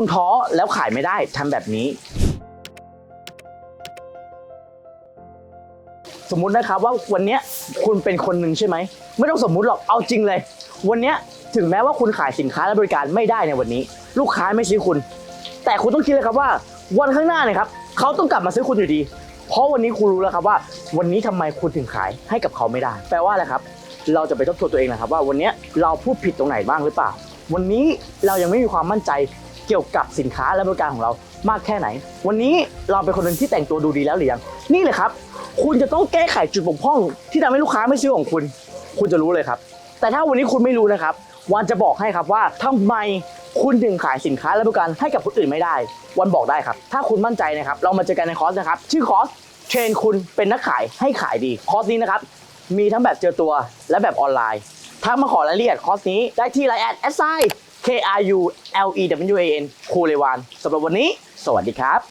คุณท้อแล้วขายไม่ได้ทำแบบนี้ สมมุตินะครับว่าวันนี้คุณเป็นคนหนึ่งใช่ไหม ไม่ต้องสมมุติหรอกเอาจริงเลย วันนี้ถึงแม้ว่าคุณขายสินค้าและบริการไม่ได้ในวันนี้ ลูกค้าไม่ซื้อคุณ แต่คุณต้องคิดเลยครับว่า วันข้างหน้าเนี่ยครับเขาต้องกลับมาซื้อคุณอยู่ดี เพราะวันนี้คุณรู้แล้วครับว่า วันนี้ทำไมคุณถึงขายให้กับเขาไม่ได้ แปลว่าอะไรครับ เราจะไปทบทวนตัวเองนะครับว่าวันนี้เราพูดผิดตรงไหนบ้างหรือเปล่า วันนี้เรายังไม่มีความมั่นใจ เกี่ยวกับสินค้าและบริการของเรามากแค่ไหน วันนี้เราเป็นคนหนึ่งที่แต่งตัวดูดีแล้วหรือยังนี่เลยครับ คุณจะต้องแก้ไขจุดบกพร่อง ที่ทำให้ลูกค้าไม่ซื้อของคุณ คุณจะรู้เลยครับ แต่ถ้าวันนี้คุณไม่รู้นะครับวันจะบอกให้ครับว่าทำไมคุณถึงขายสินค้าและบริการให้กับคนอื่นไม่ได้ วันบอกได้ครับ ถ้าคุณมั่นใจนะครับเรามาเจอกันในคอร์สนะครับชื่อคอร์สเทรนคุณเป็นนักขายให้ขายดีคอร์สนี้นะครับมีทั้งแบบเจอตัวและแบบออนไลน์ทักมาขอรายละเอียดคอร์สนี้ได้ที่ไลน์แอด s i K R U L E W A N คูเลวานสำหรับวันนี้ สวัสดีครับ